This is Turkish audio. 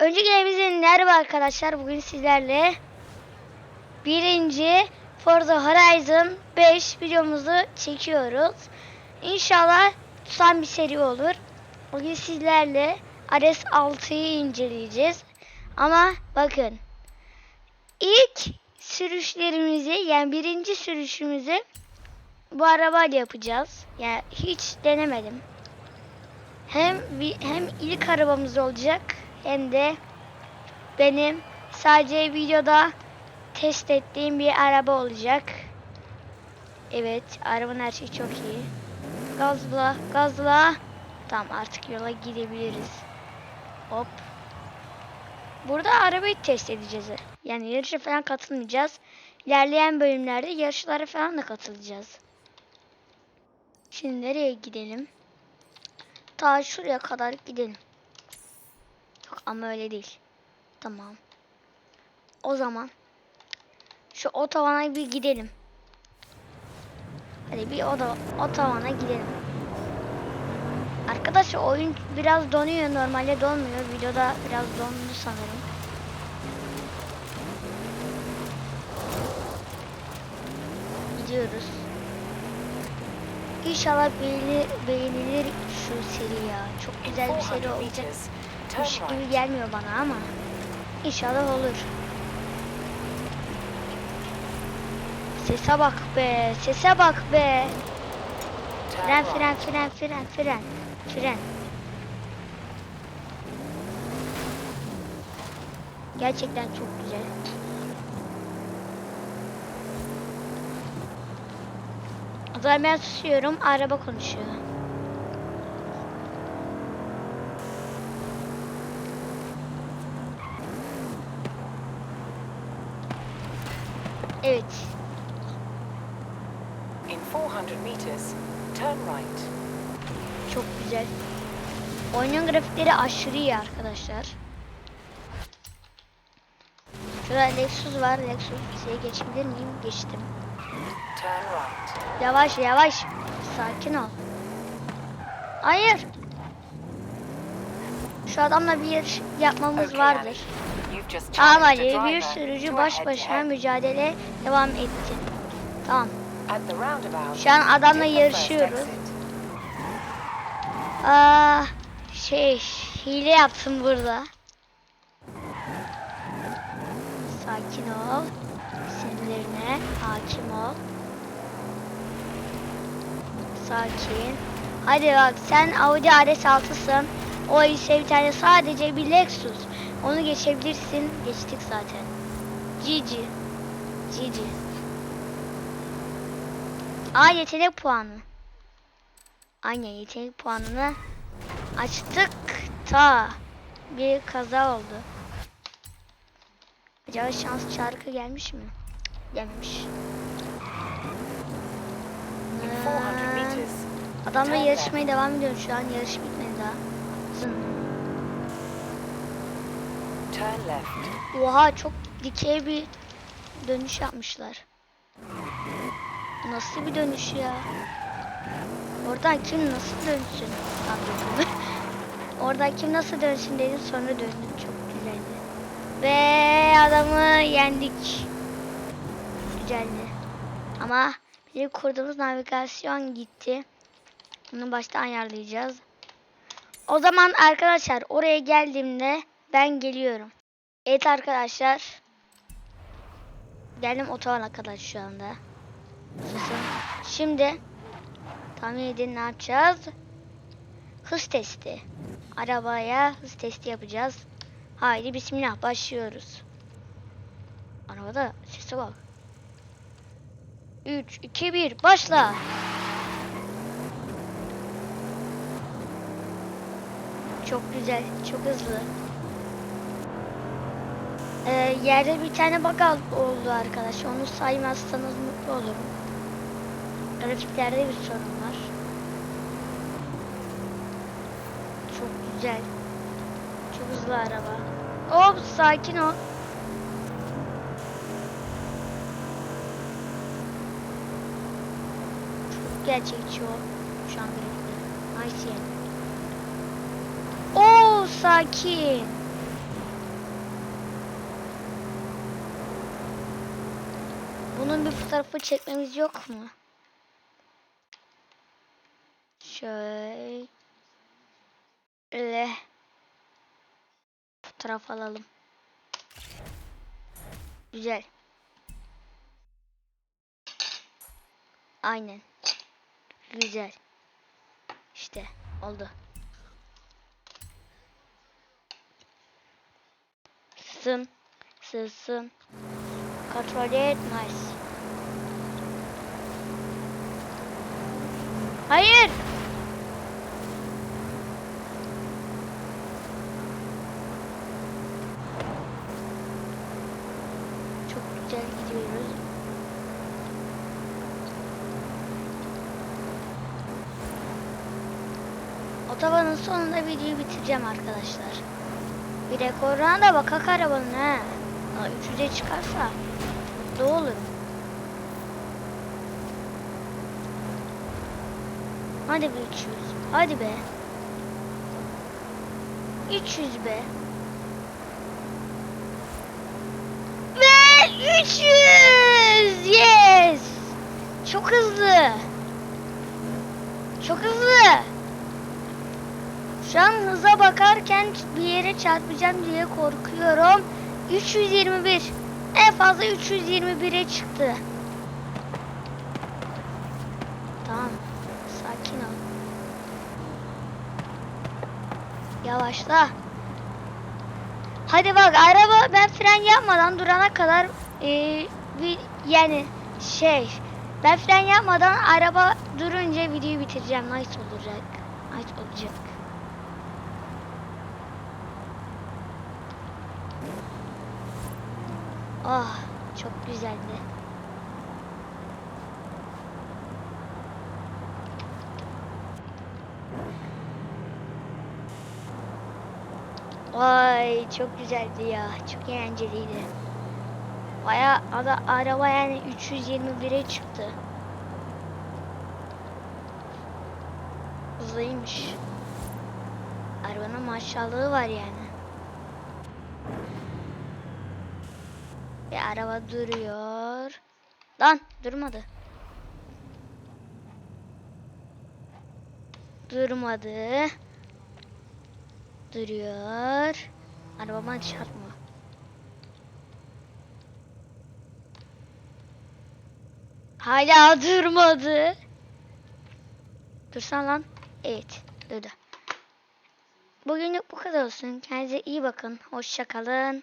Öncelikle merhaba arkadaşlar. Bugün sizlerle birinci Forza Horizon 5 videomuzu çekiyoruz. İnşallah tutan bir seri olur. Bugün sizlerle Ares 6'yı inceleyeceğiz. Ama bakın ilk sürüşlerimizi yani birinci sürüşümüzü bu arabayla yapacağız. Yani hiç denemedim. Hem hem ilk arabamız olacak hem de benim sadece videoda test ettiğim bir araba olacak. Evet, arabanın her şeyi çok iyi. Gazla, gazla. Tamam artık yola gidebiliriz. Hop. Burada arabayı test edeceğiz. Yani yarışa falan katılmayacağız. İlerleyen bölümlerde yarışlara falan da katılacağız. Şimdi nereye gidelim? Ta şuraya kadar gidelim. Ama öyle değil. Tamam. O zaman şu otobana bir gidelim. Hadi bir oda, otobana gidelim. Arkadaşlar oyun biraz donuyor. Normalde donmuyor. Videoda biraz dondu sanırım. Gidiyoruz. İnşallah beğenir, beğenilir şu seri ya. Çok güzel bir seri 400 olacak. Turn gibi gelmiyor bana ama inşallah olur. Sese bak be, sese bak be. Fren, fren, fren, fren, fren, fren. Gerçekten çok güzel. O zaman ben susuyorum, araba konuşuyor. Evet. In 400 meters, turn right. Çok güzel. Oyunun grafikleri aşırı iyi arkadaşlar. Şurada Lexus var. Lexus'e geçebilir miyim? Geçtim. Turn right. Yavaş yavaş. Sakin ol. Hayır. Şu adamla bir yarış yapmamız Okay, vardır. Tamam Ali. Bir sürücü baş başa mücadele devam etti. Tamam. Şu an adamla yarışıyoruz. Aa, şey hile yaptım burada. Sakin ol. Sinirlerine hakim ol. Sakin. Hadi bak sen Audi RS6'sın. O ise bir tane sadece bir Lexus. Onu geçebilirsin. Geçtik zaten. GG. GG. Aa yetenek puanı. Aynen yetenek puanını açtık ta bir kaza oldu. Acaba şans çarkı gelmiş mi? Gelmemiş. In 400 meters, Adamla yarışmaya devam ediyorum şu an. Yarış bitmedi Oha çok dikey bir dönüş yapmışlar. Nasıl bir dönüş ya? Oradan kim nasıl dönsün? Anladım. Oradan kim nasıl dönsün dedim sonra döndüm. Çok güzeldi. Ve adamı yendik. Güzeldi. Ama bizim kurduğumuz navigasyon gitti. Bunu baştan ayarlayacağız. O zaman arkadaşlar oraya geldiğimde ben geliyorum. Evet arkadaşlar. Geldim otobana kadar şu anda. Şimdi tahmin edin ne yapacağız? Hız testi. Arabaya hız testi yapacağız. Haydi bismillah başlıyoruz. Arabada sese bak. 3, 2, 1 başla. Çok güzel, çok hızlı. Yerde bir tane bug oldu arkadaş. Onu saymazsanız mutlu olurum. Grafiklerde bir sorun var. Çok güzel. Çok hızlı araba. Hop sakin ol. Çok gerçekçi o. Şu an grafikleri. Nice yani. Oo sakin. Bunun bir fotoğrafı çekmemiz yok mu? Şöyle fotoğraf alalım. Güzel. Aynen. Güzel. İşte oldu. Sın. Sısın. Kontrol et. Nice. Hayır. Çok güzel gidiyoruz. Otobanın sonunda videoyu bitireceğim arkadaşlar. Bir rekoruna da bakak arabanın he. Aa, 300'e çıkarsa mutlu olurum. Hadi be 300. Hadi be. 300 be. Ve 300! Yes! Çok hızlı. Çok hızlı. Şu an hıza bakarken bir yere çarpacağım diye korkuyorum. 321. En fazla 321'e çıktı. Tamam. Sakin ol. Yavaşla. Hadi bak araba ben fren yapmadan durana kadar eee, bir yani şey ben fren yapmadan araba durunca videoyu bitireceğim. Nice olacak. Nice olacak. Oh çok güzeldi. Vay çok güzeldi ya. Çok eğlenceliydi. Baya ada, araba yani 321'e çıktı. Hızlıymış. Arabanın maşallahı var yani. Bir araba duruyor. Lan durmadı. Durmadı. Duruyor. Arabama çarpma. Hala durmadı. Dursan lan. Evet. Durdu. Bugünlük bu kadar olsun. Kendinize iyi bakın. Hoşça kalın.